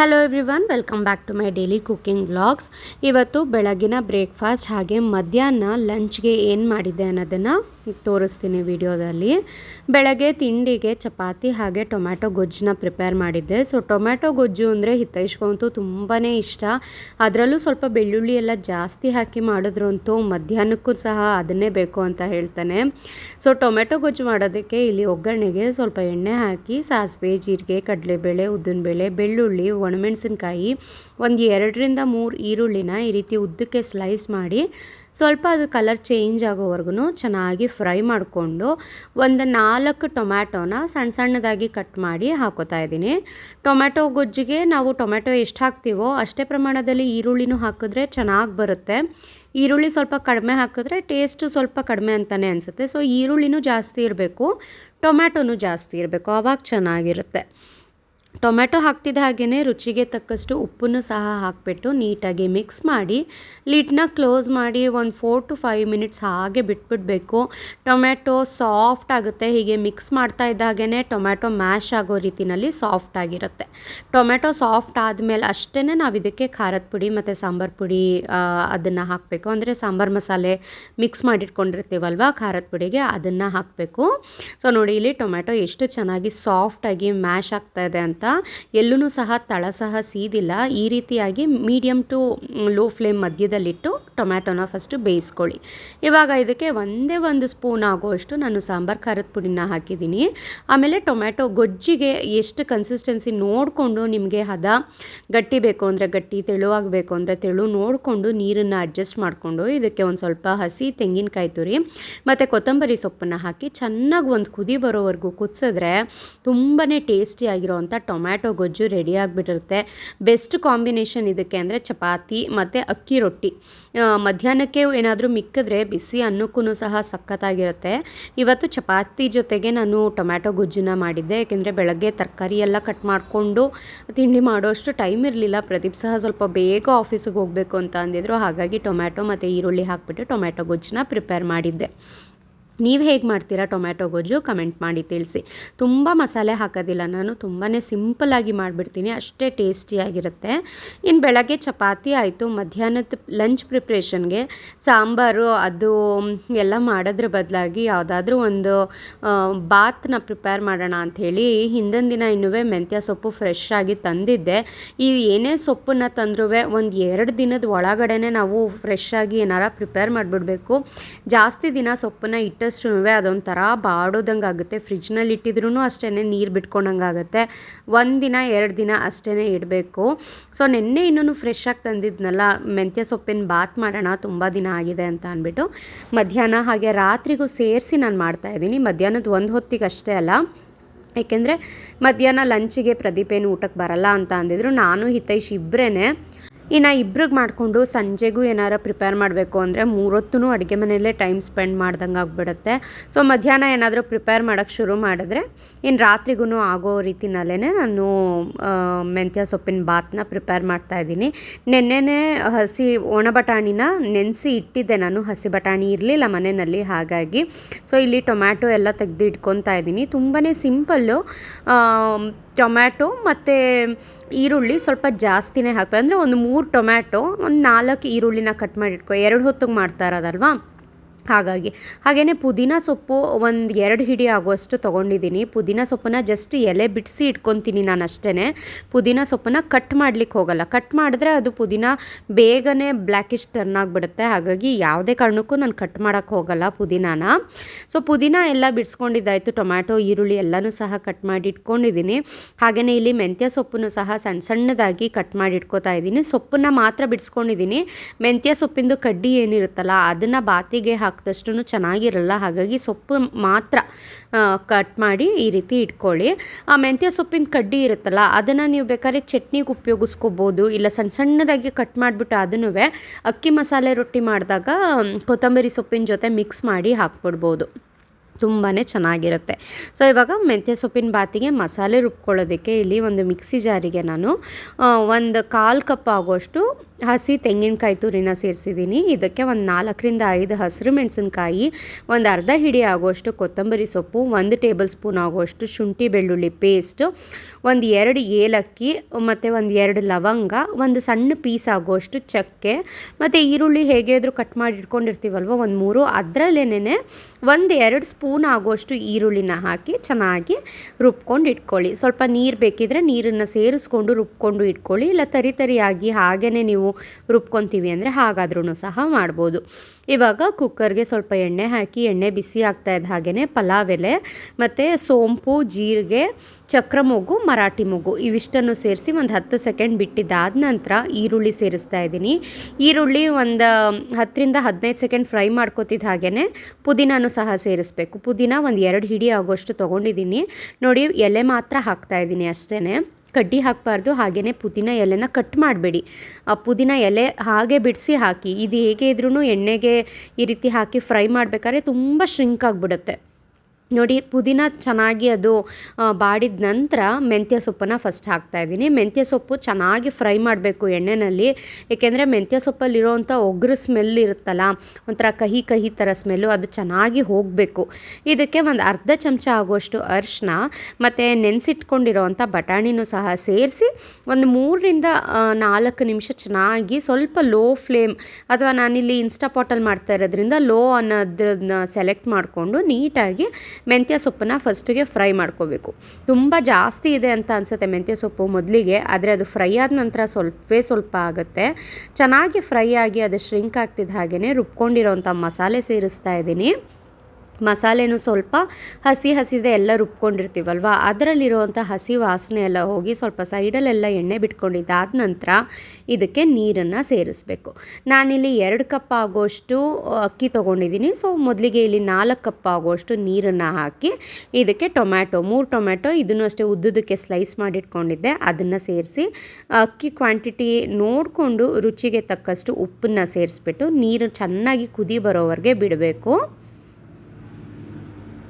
Hello everyone welcome back to my daily cooking vlogs ಇವತ್ತು ಬೆಳಗಿನ breakfast ಹಾಗೆ ಮಧ್ಯಾಹ್ನ ಲಂಚ್ಗೆ ಏನು ಮಾಡಿದ್ದೆ ಅನ್ನೋದನ್ನು ತೋರಿಸ್ತೀನಿ ವಿಡಿಯೋದಲ್ಲಿ. ಬೆಳಗ್ಗೆ ತಿಂಡಿಗೆ ಚಪಾತಿ ಹಾಗೆ ಟೊಮ್ಯಾಟೊ ಗೊಜ್ಜನ್ನ ಪ್ರಿಪೇರ್ ಮಾಡಿದ್ದೆ. ಸೊ, ಟೊಮ್ಯಾಟೊ ಗೊಜ್ಜು ಅಂದರೆ ಹಿತೈಷ್ಗಂತೂ ತುಂಬಾ ಇಷ್ಟ. ಅದರಲ್ಲೂ ಸ್ವಲ್ಪ ಬೆಳ್ಳುಳ್ಳಿ ಎಲ್ಲ ಜಾಸ್ತಿ ಹಾಕಿ ಮಾಡಿದ್ರು ಅಂತೂ ಮಧ್ಯಾಹ್ನಕ್ಕೂ ಸಹ ಅದನ್ನೇ ಬೇಕು ಅಂತ ಹೇಳ್ತಾನೆ. ಸೊ ಟೊಮೆಟೊ ಗೊಜ್ಜು ಮಾಡೋದಕ್ಕೆ ಇಲ್ಲಿ ಒಗ್ಗರಣೆಗೆ ಸ್ವಲ್ಪ ಎಣ್ಣೆ ಹಾಕಿ, ಸಾಸಿವೆ, ಜೀರಿಗೆ, ಕಡಲೆಬೇಳೆ, ಉದ್ದಿನಬೇಳೆ, ಬೆಳ್ಳುಳ್ಳಿ, ಒಣಮೆಣಸಿನ್ಕಾಯಿ, ಒಂದು ಎರಡರಿಂದ ಮೂರು ಈರುಳ್ಳಿನ ಈ ರೀತಿ ಉದ್ದಕ್ಕೆ ಸ್ಲೈಸ್ ಮಾಡಿ ಸ್ವಲ್ಪ ಅದು ಕಲರ್ ಚೇಂಜ್ ಆಗೋವರೆಗೂ ಚೆನ್ನಾಗಿ ಫ್ರೈ ಮಾಡಿಕೊಂಡು ಒಂದು ನಾಲ್ಕು ಟೊಮ್ಯಾಟೋನ ಸಣ್ಣ ಸಣ್ಣದಾಗಿ ಕಟ್ ಮಾಡಿ ಹಾಕೋತಾ ಇದ್ದೀನಿ. ಟೊಮ್ಯಾಟೊ ಗೊಜ್ಜಿಗೆ ನಾವು ಟೊಮ್ಯಾಟೊ ಎಷ್ಟು ಹಾಕ್ತೀವೋ ಅಷ್ಟೇ ಪ್ರಮಾಣದಲ್ಲಿ ಈರುಳ್ಳಿನೂ ಹಾಕಿದ್ರೆ ಚೆನ್ನಾಗಿ ಬರುತ್ತೆ. ಈರುಳ್ಳಿ ಸ್ವಲ್ಪ ಕಡಿಮೆ ಹಾಕಿದ್ರೆ ಟೇಸ್ಟು ಸ್ವಲ್ಪ ಕಡಿಮೆ ಅಂತಲೇ ಅನಿಸುತ್ತೆ. ಸೊ ಈರುಳ್ಳಿನೂ ಜಾಸ್ತಿ ಇರಬೇಕು, ಟೊಮ್ಯಾಟೊನೂ ಜಾಸ್ತಿ ಇರಬೇಕು ಆವಾಗ ಚೆನ್ನಾಗಿರುತ್ತೆ. ಟೊಮೆಟೊ ಹಾಕ್ತಿದ್ದ ಹಾಗೆಯೇ ರುಚಿಗೆ ತಕ್ಕಷ್ಟು ಉಪ್ಪನ್ನು ಸಹ ಹಾಕಿಬಿಟ್ಟು ನೀಟಾಗಿ ಮಿಕ್ಸ್ ಮಾಡಿ, ಲಿಡ್ನ ಕ್ಲೋಸ್ ಮಾಡಿ ಒಂದು ಫೋರ್ ಟು ಫೈವ್ ಮಿನಿಟ್ಸ್ ಹಾಗೆ ಬಿಟ್ಬಿಡಬೇಕು. ಟೊಮೆಟೊ ಸಾಫ್ಟ್ ಆಗುತ್ತೆ, ಹೀಗೆ ಮಿಕ್ಸ್ ಮಾಡ್ತಾ ಇದ್ದಾಗೇ ಟೊಮೆಟೊ ಮ್ಯಾಶ್ ಆಗೋ ರೀತಿಯಲ್ಲಿ ಸಾಫ್ಟ್ ಆಗಿರುತ್ತೆ. ಟೊಮೆಟೊ ಸಾಫ್ಟ್ ಆದಮೇಲೆ ಅಷ್ಟೇ ನಾವು ಇದಕ್ಕೆ ಖಾರದ ಪುಡಿ ಮತ್ತು ಸಾಂಬಾರು ಪುಡಿ ಅದನ್ನು ಹಾಕಬೇಕು. ಅಂದರೆ ಸಾಂಬಾರು ಮಸಾಲೆ ಮಿಕ್ಸ್ ಮಾಡಿಟ್ಕೊಂಡಿರ್ತೀವಲ್ವ ಖಾರದ ಪುಡಿಗೆ, ಅದನ್ನು ಹಾಕಬೇಕು. ಸೊ ನೋಡಿ, ಇಲ್ಲಿ ಟೊಮೆಟೊ ಎಷ್ಟು ಚೆನ್ನಾಗಿ ಸಾಫ್ಟಾಗಿ ಮ್ಯಾಶ್ ಆಗ್ತಾ ಇದೆ ಅಂತ. ಎಲ್ಲೂ ಸಹ ತಳ ಸಹ ಸೀದಿಲ್ಲ. ಈ ರೀತಿಯಾಗಿ ಮೀಡಿಯಮ್ ಟು ಲೋ ಫ್ಲೇಮ್ ಮಧ್ಯದಲ್ಲಿಟ್ಟು ಟೊಮ್ಯಾಟೊನ ಫಸ್ಟು ಬೇಯಿಸ್ಕೊಳ್ಳಿ. ಇವಾಗ ಇದಕ್ಕೆ ಒಂದೇ ಒಂದು ಸ್ಪೂನ್ ಆಗುವಷ್ಟು ನಾನು ಸಾಂಬಾರು, ಖಾರದ ಪುಡಿನ ಹಾಕಿದ್ದೀನಿ. ಆಮೇಲೆ ಟೊಮ್ಯಾಟೊ ಗೊಜ್ಜಿಗೆ ಎಷ್ಟು ಕನ್ಸಿಸ್ಟೆನ್ಸಿ ನೋಡಿಕೊಂಡು ನಿಮಗೆ ಹದ ಗಟ್ಟಿ ಬೇಕು ಅಂದರೆ ಗಟ್ಟಿ ತೆಳುವಾಗಬೇಕು ಅಂದರೆ ತೆಳು ನೋಡಿಕೊಂಡು ನೀರನ್ನು ಅಡ್ಜಸ್ಟ್ ಮಾಡಿಕೊಂಡು ಇದಕ್ಕೆ ಒಂದು ಸ್ವಲ್ಪ ಹಸಿ ತೆಂಗಿನಕಾಯಿ ತುರಿ ಮತ್ತು ಕೊತ್ತಂಬರಿ ಸೊಪ್ಪನ್ನು ಹಾಕಿ ಚೆನ್ನಾಗಿ ಒಂದು ಕುದಿ ಬರೋವರೆಗೂ ಕುದಿಸಿದ್ರೆ ತುಂಬಾ ಟೇಸ್ಟಿಯಾಗಿರೋವಂಥ ಟೊಮ್ಯಾಟೊ ಗೊಜ್ಜು ರೆಡಿ ಆಗಿಬಿಟ್ಟಿರುತ್ತೆ. ಬೆಸ್ಟ್ ಕಾಂಬಿನೇಷನ್ ಇದಕ್ಕೆ ಅಂದರೆ ಚಪಾತಿ ಮತ್ತು ಅಕ್ಕಿ ರೊಟ್ಟಿ. ಮಧ್ಯಾಹ್ನಕ್ಕೆ ಏನಾದರೂ ಮಿಕ್ಕಿದ್ರೆ ಬಿಸಿ ಅನ್ನಕ್ಕೂ ಸಹ ಸಖತ್ತಾಗಿರುತ್ತೆ. ಇವತ್ತು ಚಪಾತಿ ಜೊತೆಗೆ ನಾನು ಟೊಮ್ಯಾಟೊ ಗೊಜ್ಜನ್ನ ಮಾಡಿದ್ದೆ. ಯಾಕೆಂದರೆ ಬೆಳಗ್ಗೆ ತರಕಾರಿ ಎಲ್ಲ ಕಟ್ ಮಾಡಿಕೊಂಡು ತಿಂಡಿ ಮಾಡೋಷ್ಟು ಟೈಮ್ ಇರಲಿಲ್ಲ. ಪ್ರದೀಪ್ ಸಹ ಸ್ವಲ್ಪ ಬೇಗ ಆಫೀಸಿಗೆ ಹೋಗಬೇಕು ಅಂತ ಅಂದಿದ್ರು. ಹಾಗಾಗಿ ಟೊಮ್ಯಾಟೊ ಮತ್ತು ಈರುಳ್ಳಿ ಹಾಕಿಬಿಟ್ಟು ಟೊಮ್ಯಾಟೊ ಗೊಜ್ಜನ್ನ ಪ್ರಿಪೇರ್ ಮಾಡಿದ್ದೆ. ನೀವು ಹೇಗೆ ಮಾಡ್ತೀರಾ ಟೊಮ್ಯಾಟೊ ಗೊಜ್ಜು? ಕಮೆಂಟ್ ಮಾಡಿ ತಿಳಿಸಿ. ತುಂಬ ಮಸಾಲೆ ಹಾಕೋದಿಲ್ಲ. ನಾನು ತುಂಬಾ ಸಿಂಪಲಾಗಿ ಮಾಡಿಬಿಡ್ತೀನಿ. ಅಷ್ಟೇ ಟೇಸ್ಟಿಯಾಗಿರುತ್ತೆ ಇನ್ನು ಬೆಳಗ್ಗೆ ಚಪಾತಿ ಆಯಿತು. ಮಧ್ಯಾಹ್ನದ ಲಂಚ್ ಪ್ರಿಪ್ರೇಷನ್ಗೆ ಸಾಂಬಾರು, ಅದು ಎಲ್ಲ ಮಾಡೋದ್ರ ಬದಲಾಗಿ ಯಾವುದಾದ್ರೂ ಒಂದು ಬಾತ್ನ ಪ್ರಿಪೇರ್ ಮಾಡೋಣ ಅಂಥೇಳಿ ಹಿಂದಿನ ದಿನ ಇನ್ನೂ ಮೆಂತ್ಯ ಸೊಪ್ಪು ಫ್ರೆಶ್ ಆಗಿ ತಂದಿದ್ದೆ. ಈ ಏನೇ ಸೊಪ್ಪನ್ನು ತಂದ್ರೂ ಒಂದು ಎರಡು ದಿನದ ಒಳಗಡೆ ನಾವು ಫ್ರೆಶ್ ಆಗಿ ಏನಾರ ಪ್ರಿಪೇರ್ ಮಾಡಿಬಿಡ್ಬೇಕು. ಜಾಸ್ತಿ ದಿನ ಸೊಪ್ಪನ್ನು ಇಟ್ಟು ಇಟ್ಟಷ್ಟು ಅದೊಂಥರ ಬಾಡೋದಂಗೆ ಆಗುತ್ತೆ. ಫ್ರಿಜ್ನಲ್ಲಿ ಇಟ್ಟಿದ್ರೂ ಅಷ್ಟೇ ನೀರು ಬಿಟ್ಕೊಂಡಂಗೆ ಆಗುತ್ತೆ. ಒಂದು ದಿನ, ಎರಡು ದಿನ ಅಷ್ಟೇ ಇಡಬೇಕು. ಸೊ, ನಿನ್ನೆ ಇನ್ನೂ ಫ್ರೆಶ್ ಆಗಿ ತಂದಿದ್ನಲ್ಲ, ಮೆಂತ್ಯ ಸೊಪ್ಪಿನ ಬಾತ್ ಮಾಡೋಣ, ತುಂಬ ದಿನ ಆಗಿದೆ ಅಂತ ಅಂದ್ಬಿಟ್ಟು. ಮಧ್ಯಾಹ್ನ ಹಾಗೆ ರಾತ್ರಿಗೂ ಸೇರಿಸಿ ನಾನು ಮಾಡ್ತಾಯಿದ್ದೀನಿ ಮಧ್ಯಾಹ್ನದ ಒಂದು ಹೊತ್ತಿಗೆ ಅಷ್ಟೇ ಅಲ್ಲ. ಏಕೆಂದರೆ ಮಧ್ಯಾಹ್ನ ಲಂಚಿಗೆ ಪ್ರದೀಪ್ ಏನು ಊಟಕ್ಕೆ ಬರಲ್ಲ ಅಂತ ಅಂದಿದ್ರು. ನಾನು ಹಿತೈಷ್ ಇಬ್ಬರೇ ಇನ್ನು ಇಬ್ರಿಗೆ ಮಾಡಿಕೊಂಡು ಸಂಜೆಗೂ ಏನಾರು ಪ್ರಿಪೇರ್ ಮಾಡಬೇಕು ಅಂದರೆ ಮೂರೊತ್ತೂ ಅಡುಗೆ ಮನೆಯಲ್ಲೇ ಟೈಮ್ ಸ್ಪೆಂಡ್ ಮಾಡ್ದಂಗೆ ಆಗಿಬಿಡುತ್ತೆ. ಸೊ ಮಧ್ಯಾಹ್ನ ಏನಾದರೂ ಪ್ರಿಪೇರ್ ಮಾಡೋಕ್ಕೆ ಶುರು ಮಾಡಿದ್ರೆ ಇನ್ನು ರಾತ್ರಿಗೂ ಆಗೋ ರೀತಿನಲ್ಲೇ ನಾನು ಮೆಂತ್ಯ ಸೊಪ್ಪಿನ ಬಾತನ್ನ ಪ್ರಿಪೇರ್ ಮಾಡ್ತಾಯಿದ್ದೀನಿ ನೆನ್ನೆನೇ ಹಸಿ ಒಣ ಬಟಾಣಿನ ನೆನೆಸಿ ಇಟ್ಟಿದ್ದೆ ನಾನು. ಹಸಿ ಬಟಾಣಿ ಇರಲಿಲ್ಲ ಮನೆಯಲ್ಲಿ ಹಾಗಾಗಿ. ಸೊ ಇಲ್ಲಿ ಟೊಮ್ಯಾಟೊ ಎಲ್ಲ ತೆಗೆದು ಇಟ್ಕೊತಾ ಇದ್ದೀನಿ. ತುಂಬಾ ಸಿಂಪಲ್ಲು ಟೊಮ್ಯಾಟೊ ಮತ್ತು ಈರುಳ್ಳಿ ಸ್ವಲ್ಪ ಜಾಸ್ತಿನೇ ಹಾಕ್ಬೇಕು. ಅಂದರೆ ಒಂದು ಮೂರು ಟೊಮ್ಯಾಟೊ, ಒಂದು ನಾಲ್ಕು ಈರುಳ್ಳಿನ ಕಟ್ ಮಾಡಿಟ್ಕೊ ಎರಡು ಹೊತ್ತಿಗೆ ಮಾಡ್ತಾ ಇರೋದಲ್ವಾ? ಹಾಗಾಗಿ. ಹಾಗೆಯೇ ಪುದೀನ ಸೊಪ್ಪು ಒಂದು ಎರಡು ಹಿಡಿ ಆಗುವಷ್ಟು ತೊಗೊಂಡಿದ್ದೀನಿ ಪುದೀನ ಸೊಪ್ಪನ್ನ ಜಸ್ಟ್ ಎಲೆ ಬಿಡಿಸಿ ಇಟ್ಕೊತೀನಿ ನಾನು ಅಷ್ಟೇ ಪುದೀನ ಸೊಪ್ಪನ್ನು ಕಟ್ ಮಾಡ್ಲಿಕ್ಕೆ ಹೋಗಲ್ಲ. ಕಟ್ ಮಾಡಿದ್ರೆ ಅದು ಪುದೀನ ಬೇಗನೆ ಬ್ಲ್ಯಾಕಿಶ್ ಟರ್ನ್ ಆಗಿಬಿಡುತ್ತೆ. ಹಾಗಾಗಿ ಯಾವುದೇ ಕಾರಣಕ್ಕೂ ನಾನು ಕಟ್ ಮಾಡೋಕ್ಕೆ ಹೋಗಲ್ಲ ಪುದೀನಾನ. ಸೊ, ಪುದೀನ ಎಲ್ಲ ಬಿಡಿಸ್ಕೊಂಡಿದ್ದಾಯಿತು. ಟೊಮ್ಯಾಟೊ, ಈರುಳ್ಳಿ ಎಲ್ಲನೂ ಸಹ ಕಟ್ ಮಾಡಿ ಇಟ್ಕೊಂಡಿದ್ದೀನಿ ಹಾಗೆಯೇ ಇಲ್ಲಿ ಮೆಂತ್ಯ ಸೊಪ್ಪನ್ನು ಸಹ ಸಣ್ಣ ಸಣ್ಣದಾಗಿ ಕಟ್ ಮಾಡಿ ಇಟ್ಕೋತಾ ಇದ್ದೀನಿ. ಸೊಪ್ಪನ್ನು ಮಾತ್ರ ಬಿಡಿಸ್ಕೊಂಡಿದ್ದೀನಿ ಮೆಂತ್ಯ ಸೊಪ್ಪಿಂದು ಕಡ್ಡಿ ಏನಿರುತ್ತಲ್ಲ, ಅದನ್ನು ಬಾತಿಗೆ ಹಾಕಿದಷ್ಟು ಚೆನ್ನಾಗಿರಲ್ಲ. ಹಾಗಾಗಿ ಸೊಪ್ಪು ಮಾತ್ರ ಕಟ್ ಮಾಡಿ ಈ ರೀತಿ ಇಟ್ಕೊಳ್ಳಿ. ಆ, ಮೆಂತ್ಯ ಸೊಪ್ಪಿನ ಕಡ್ಡಿ ಇರುತ್ತಲ್ಲ, ಅದನ್ನು ನೀವು ಬೇಕಾದ್ರೆ ಚಟ್ನಿಗೆ ಉಪಯೋಗಿಸ್ಕೋಬೋದು. ಇಲ್ಲ ಸಣ್ಣ ಸಣ್ಣದಾಗಿ ಕಟ್ ಮಾಡಿಬಿಟ್ಟು ಅದನ್ನು ಅಕ್ಕಿ ಮಸಾಲೆ ರೊಟ್ಟಿ ಮಾಡಿದಾಗ ಕೊತ್ತಂಬರಿ ಸೊಪ್ಪಿನ ಜೊತೆ ಮಿಕ್ಸ್ ಮಾಡಿ ಹಾಕ್ಬಿಡ್ಬೋದು. ತುಂಬಾ ಚೆನ್ನಾಗಿರುತ್ತೆ. ಸೊ ಇವಾಗ ಮೆಂತ್ಯ ಸೊಪ್ಪಿನ ಬಾತಿಗೆ ಮಸಾಲೆ ರುಬ್ಕೊಳ್ಳೋದಕ್ಕೆ ಇಲ್ಲಿ ಒಂದು ಮಿಕ್ಸಿ ಜಾರಿಗೆ ನಾನು ಒಂದು ಕಾಲು ಕಪ್ ಆಗುವಷ್ಟು ಹಸಿ ತೆಂಗಿನಕಾಯಿ ತುರಿನ ಸೇರಿಸಿದ್ದೀನಿ. ಇದಕ್ಕೆ ಒಂದು ನಾಲ್ಕರಿಂದ ಐದು ಹಸಿರು ಮೆಣಸಿನಕಾಯಿ, ಒಂದು ಅರ್ಧ ಹಿಡಿ ಆಗುವಷ್ಟು ಕೊತ್ತಂಬರಿ ಸೊಪ್ಪು, ಒಂದು ಟೇಬಲ್ ಸ್ಪೂನ್ ಆಗುವಷ್ಟು ಶುಂಠಿ ಬೆಳ್ಳುಳ್ಳಿ ಪೇಸ್ಟ್, ಒಂದು ಎರಡು ಏಲಕ್ಕಿ, ಮತ್ತು ಒಂದು ಎರಡು ಲವಂಗ, ಒಂದು ಸಣ್ಣ ಪೀಸ್ ಆಗುವಷ್ಟು ಚಕ್ಕೆ, ಮತ್ತು ಈರುಳ್ಳಿ ಹೇಗೆ ಆದರೂ ಕಟ್ ಮಾಡಿ ಇಟ್ಕೊಂಡಿರ್ತೀವಲ್ವ, ಒಂದು ಮೂರು. ಅದರಲ್ಲೇನೆ ಒಂದು ಎರಡು ಸ್ಪೂನ್ ಆಗುವಷ್ಟು ಈರುಳ್ಳಿನ ಹಾಕಿ ಚೆನ್ನಾಗಿ ರುಬ್ಕೊಂಡು ಇಟ್ಕೊಳ್ಳಿ. ಸ್ವಲ್ಪ ನೀರು ಬೇಕಿದ್ರೆ ನೀರನ್ನು ಸೇರಿಸ್ಕೊಂಡು ರುಬ್ಕೊಂಡು ಇಟ್ಕೊಳ್ಳಿ. ಇಲ್ಲ ತರಿ ತರಿಯಾಗಿ ಹಾಗೇ ನೀವು ರುಬ್ಕೊತೀವಿ ಅಂದರೆ ಹಾಗಾದ್ರೂ ಸಹ ಮಾಡ್ಬೋದು. ಇವಾಗ ಕುಕ್ಕರ್ಗೆ ಸ್ವಲ್ಪ ಎಣ್ಣೆ ಹಾಕಿ, ಎಣ್ಣೆ ಬಿಸಿ ಆಗ್ತಾ ಇದ್ದ ಹಾಗೆಯೇ ಪಲಾವ್ ಎಲೆ ಮತ್ತು ಸೋಂಪು, ಜೀರಿಗೆ ಚಕ್ರ ಮೊಗ್ಗು ಮರಾಠಿ ಮೊಗ್ಗು ಇವಿಷ್ಟನ್ನು ಸೇರಿಸಿ ಒಂದು ಹತ್ತು ಸೆಕೆಂಡ್ ಬಿಟ್ಟಿದ್ದಾದ ನಂತರ ಈರುಳ್ಳಿ ಸೇರಿಸ್ತಾ ಇದ್ದೀನಿ. ಈರುಳ್ಳಿ ಒಂದು ಹತ್ತರಿಂದ ಹದಿನೈದು ಸೆಕೆಂಡ್ ಫ್ರೈ ಮಾಡ್ಕೋತಿದ್ದ ಹಾಗೆಯೇ ಪುದೀನೂ ಸಹ ಸೇರಿಸ್ಬೇಕು. ಪುದೀನ ಒಂದು ಎರಡು ಹಿಡಿ ಆಗೋಷ್ಟು ತೊಗೊಂಡಿದ್ದೀನಿ. ನೋಡಿ ಎಲೆ ಮಾತ್ರ ಹಾಕ್ತಾ ಇದ್ದೀನಿ ಅಷ್ಟೇ ಕಡ್ಡಿ ಹಾಕಬಾರ್ದು ಹಾಗೆಯೇ ಪುದೀನ ಎಲೆನ ಕಟ್ ಮಾಡಬೇಡಿ. ಆ ಪುದೀನ ಎಲೆ ಹಾಗೆ ಬಿಡಿಸಿ ಹಾಕಿ, ಇದು ಹೇಗೆ ಇದ್ರೂ ಎಣ್ಣೆಗೆ ಈ ರೀತಿ ಹಾಕಿ ಫ್ರೈ ಮಾಡಬೇಕಾದ್ರೆ ತುಂಬ ಶ್ರಿಂಕ್ ಆಗಿಬಿಡುತ್ತೆ. ನೋಡಿ, ಪುದೀನ ಚೆನ್ನಾಗಿ ಅದು ಬಾಡಿದ ನಂತರ ಮೆಂತ್ಯ ಸೊಪ್ಪನ್ನು ಫಸ್ಟ್ ಹಾಕ್ತಾಯಿದ್ದೀನಿ ಮೆಂತ್ಯ ಸೊಪ್ಪು ಚೆನ್ನಾಗಿ ಫ್ರೈ ಮಾಡಬೇಕು ಎಣ್ಣೆಯಲ್ಲಿ ಏಕೆಂದರೆ ಮೆಂತ್ಯ ಸೊಪ್ಪಲ್ಲಿರೋವಂಥ ಒಗ್ರು ಸ್ಮೆಲ್ ಇರುತ್ತಲ್ಲ, ಒಂಥರ ಕಹಿ ಕಹಿ ಥರ ಸ್ಮೆಲ್ಲು ಅದು ಚೆನ್ನಾಗಿ ಹೋಗಬೇಕು. ಇದಕ್ಕೆ ಒಂದು ಅರ್ಧ ಚಮಚ ಆಗುವಷ್ಟು ಅರಿಶಿನ, ಮತ್ತು ನೆನೆಸಿಟ್ಕೊಂಡಿರೋವಂಥ ಬಟಾಣಿನೂ ಸಹ ಸೇರಿಸಿ, ಒಂದು ಮೂರರಿಂದ ನಾಲ್ಕು ನಿಮಿಷ ಚೆನ್ನಾಗಿ ಸ್ವಲ್ಪ ಲೋ ಫ್ಲೇಮ್ ಅಥವಾ ನಾನಿಲ್ಲಿ ಇನ್ಸ್ಟಾಪಾಟಲ್ಲಿ ಮಾಡ್ತಾ ಇರೋದ್ರಿಂದ ಲೋ ಅನ್ನೋದನ್ನ ಸೆಲೆಕ್ಟ್ ಮಾಡಿಕೊಂಡು ನೀಟಾಗಿ ಮೆಂತ್ಯ ಸೊಪ್ಪನ್ನ ಫಸ್ಟಿಗೆ ಫ್ರೈ ಮಾಡ್ಕೋಬೇಕು. ತುಂಬ ಜಾಸ್ತಿ ಇದೆ ಅಂತ ಅನಿಸುತ್ತೆ ಮೆಂತ್ಯ ಸೊಪ್ಪು ಮೊದಲಿಗೆ, ಆದರೆ ಅದು ಫ್ರೈ ಆದ ನಂತರ ಸ್ವಲ್ಪವೇ ಸ್ವಲ್ಪ ಆಗುತ್ತೆ. ಚೆನ್ನಾಗಿ ಫ್ರೈ ಆಗಿ ಅದು ಶ್ರಿಂಕ್ ಆಗ್ತಿದ್ದ ಹಾಗೆಯೇ ರುಬ್ಕೊಂಡಿರೋಂಥ ಮಸಾಲೆ ಸೇರಿಸ್ತಾ ಇದ್ದೀನಿ. ಮಸಾಲೆನೂ ಸ್ವಲ್ಪ ಹಸಿ ಹಸಿದೆ ಎಲ್ಲ ರುಬ್ಕೊಂಡಿರ್ತೀವಲ್ವ? ಅದರಲ್ಲಿರುವಂಥ ಹಸಿ ವಾಸನೆ ಎಲ್ಲ ಹೋಗಿ ಸ್ವಲ್ಪ ಸೈಡಲ್ಲೆಲ್ಲ ಎಣ್ಣೆ ಬಿಟ್ಕೊಂಡಿದ್ದಾದ ನಂತರ ಇದಕ್ಕೆ ನೀರನ್ನು ಸೇರಿಸ್ಬೇಕು. ನಾನಿಲ್ಲಿ ಎರಡು ಕಪ್ ಆಗೋಷ್ಟು ಅಕ್ಕಿ ತೊಗೊಂಡಿದ್ದೀನಿ. ಸೊ, ಮೊದಲಿಗೆ ಇಲ್ಲಿ ನಾಲ್ಕು ಕಪ್ ಆಗೋಷ್ಟು ನೀರನ್ನು ಹಾಕಿ ಇದಕ್ಕೆ ಟೊಮ್ಯಾಟೊ, ಮೂರು ಟೊಮ್ಯಾಟೊ ಇದನ್ನು ಅಷ್ಟೇ ಉದ್ದುದಕ್ಕೆ ಸ್ಲೈಸ್ ಮಾಡಿಟ್ಕೊಂಡಿದ್ದೆ. ಅದನ್ನು ಸೇರಿಸಿ ಅಕ್ಕಿ ಕ್ವಾಂಟಿಟಿ ನೋಡಿಕೊಂಡು ರುಚಿಗೆ ತಕ್ಕಷ್ಟು ಉಪ್ಪನ್ನು ಸೇರಿಸ್ಬಿಟ್ಟು ನೀರು ಚೆನ್ನಾಗಿ ಕುದಿ ಬರೋವರೆಗೆ ಬಿಡಬೇಕು.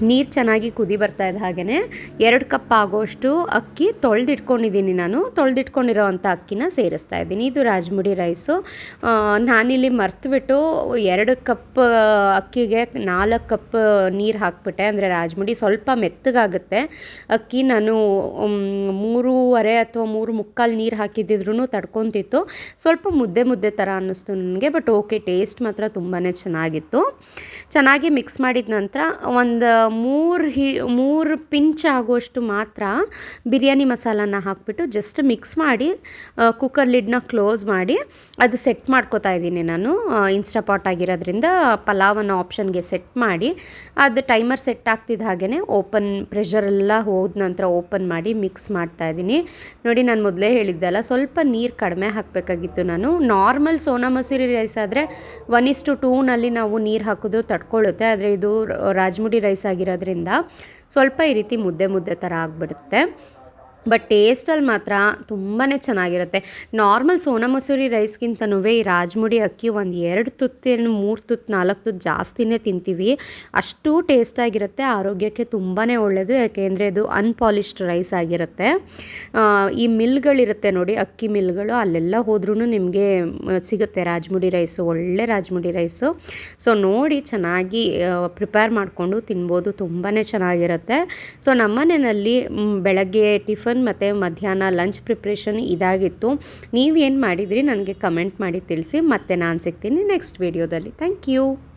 ನೀರು ಚೆನ್ನಾಗಿ ಕುದಿ ಬರ್ತಾ ಇದ್ದ ಹಾಗೆಯೇ ಎರಡು ಕಪ್ ಆಗೋಷ್ಟು ಅಕ್ಕಿ ತೊಳೆದಿಟ್ಕೊಂಡಿದ್ದೀನಿ ನಾನು. ತೊಳೆದಿಟ್ಕೊಂಡಿರೋವಂಥ ಅಕ್ಕಿನ ಸೇರಿಸ್ತಾ ಇದ್ದೀನಿ. ಇದು ರಾಜಮುಡಿ ರೈಸು. ನಾನಿಲ್ಲಿ ಮರ್ತುಬಿಟ್ಟು ಎರಡು ಕಪ್ ಅಕ್ಕಿಗೆ ನಾಲ್ಕು ಕಪ್ ನೀರು ಹಾಕ್ಬಿಟ್ಟೆ. ಅಂದರೆ ರಾಜಮುಡಿ ಸ್ವಲ್ಪ ಮೆತ್ತಗಾಗುತ್ತೆ. ಅಕ್ಕಿ ನಾನು ಮೂರುವರೆ ಅಥವಾ ಮೂರು ಮುಕ್ಕಾಲು ನೀರು ಹಾಕಿದ್ದಿದ್ರೂ ತಡ್ಕೊತಿತ್ತು. ಸ್ವಲ್ಪ ಮುದ್ದೆ ಮುದ್ದೆ ಥರ ಅನ್ನಿಸ್ತು ನನಗೆ ಬಟ್ ಓಕೆ ಟೇಸ್ಟ್ ಮಾತ್ರ ತುಂಬಾ ಚೆನ್ನಾಗಿತ್ತು. ಚೆನ್ನಾಗಿ ಮಿಕ್ಸ್ ಮಾಡಿದ ನಂತರ ಒಂದು ಮೂರು ಹಿ, ಮೂರು ಪಿಂಚ್ ಆಗುವಷ್ಟು ಮಾತ್ರ ಬಿರಿಯಾನಿ ಮಸಾಲನ ಹಾಕಿಬಿಟ್ಟು ಜಸ್ಟ್ ಮಿಕ್ಸ್ ಮಾಡಿ ಕುಕ್ಕರ್ ಲಿಡ್ನ ಕ್ಲೋಸ್ ಮಾಡಿ ಅದು ಸೆಟ್ ಮಾಡ್ಕೋತಾ ಇದ್ದೀನಿ ನಾನು. ಇನ್ಸ್ಟಾಪಾಟ್ ಆಗಿರೋದ್ರಿಂದ ಪಲಾವನ್ನು ಆಪ್ಷನ್ಗೆ ಸೆಟ್ ಮಾಡಿ, ಅದು ಟೈಮರ್ ಸೆಟ್ ಆಗ್ತಿದ್ದ ಹಾಗೆಯೇ ಓಪನ್ ಪ್ರೆಷರೆಲ್ಲ ಹೋದ ನಂತರ ಓಪನ್ ಮಾಡಿ ಮಿಕ್ಸ್ ಮಾಡ್ತಾ ಇದ್ದೀನಿ. ನೋಡಿ, ನಾನು ಮೊದಲೇ ಹೇಳಿದ್ದಲ್ಲ ಸ್ವಲ್ಪ ನೀರು ಕಡಿಮೆ ಹಾಕಬೇಕಾಗಿತ್ತು ನಾನು. ನಾರ್ಮಲ್ ಸೋನಾ ಮಸೂರಿ ರೈಸ್ ಆದರೆ ಒನ್ ಇಸ್ಟು ಟೂನಲ್ಲಿ ನಾವು ನೀರು ಹಾಕೋದು ತಡ್ಕೊಳ್ಳುತ್ತೆ. ಆದರೆ ಇದು ರಾಜಮುಡಿ ರೈಸ್ ಆಗಿರೋದ್ರಿಂದ ಸ್ವಲ್ಪ ಈ ರೀತಿ ಮುದ್ದೆ ಮುದ್ದೆ ಥರ ಆಗಿಬಿಡುತ್ತೆ. ಬಟ್ ಟೇಸ್ಟಲ್ಲಿ ಮಾತ್ರ ತುಂಬಾ ಚೆನ್ನಾಗಿರುತ್ತೆ. ನಾರ್ಮಲ್ ಸೋನಾ ಮಸೂರಿ ರೈಸ್ಗಿಂತನೂ ಈ ರಾಜ್ಮುಡಿ ಅಕ್ಕಿ ಒಂದು ಎರಡು ತುತ್ತೇನು ಮೂರು ತುತ್ತು ನಾಲ್ಕು ತುತ್ತು ಜಾಸ್ತಿನೇ ತಿಂತೀವಿ. ಅಷ್ಟು ಟೇಸ್ಟಾಗಿರುತ್ತೆ ಆರೋಗ್ಯಕ್ಕೆ ತುಂಬಾ ಒಳ್ಳೆಯದು ಯಾಕೆಂದರೆ ಅದು ಅನ್ಪಾಲಿಶ್ಡ್ ರೈಸ್ ಆಗಿರುತ್ತೆ. ಈ ಮಿಲ್ಗಳಿರುತ್ತೆ ನೋಡಿ, ಅಕ್ಕಿ ಮಿಲ್ಗಳು, ಅಲ್ಲೆಲ್ಲ ಹೋದ್ರೂ ನಿಮಗೆ ಸಿಗುತ್ತೆ ರಾಜ್ಮುಡಿ ರೈಸು ಒಳ್ಳೆ ರಾಜ್ಮುಡಿ ರೈಸು ಸೊ ನೋಡಿ ಚೆನ್ನಾಗಿ ಪ್ರಿಪೇರ್ ಮಾಡಿಕೊಂಡು ತಿನ್ಬೋದು ತುಂಬಾ ಚೆನ್ನಾಗಿರುತ್ತೆ. ಸೊ ನಮ್ಮನೆಯಲ್ಲಿ ಬೆಳಗ್ಗೆ ಟಿಫನ್ ಟಿಫನ್ ಮತ್ತು ಮಧ್ಯಾಹ್ನ ಲಂಚ್ ಪ್ರಿಪ್ರೇಷನ್ ಇದಾಗಿತ್ತು. ನೀವೇನು ಮಾಡಿದ್ರಿ ನನಗೆ ಕಮೆಂಟ್ ಮಾಡಿ ತಿಳಿಸಿ. ಮತ್ತೆ ನಾನು ಸಿಗ್ತೀನಿ ನೆಕ್ಸ್ಟ್ ವೀಡಿಯೋದಲ್ಲಿ. Thank you.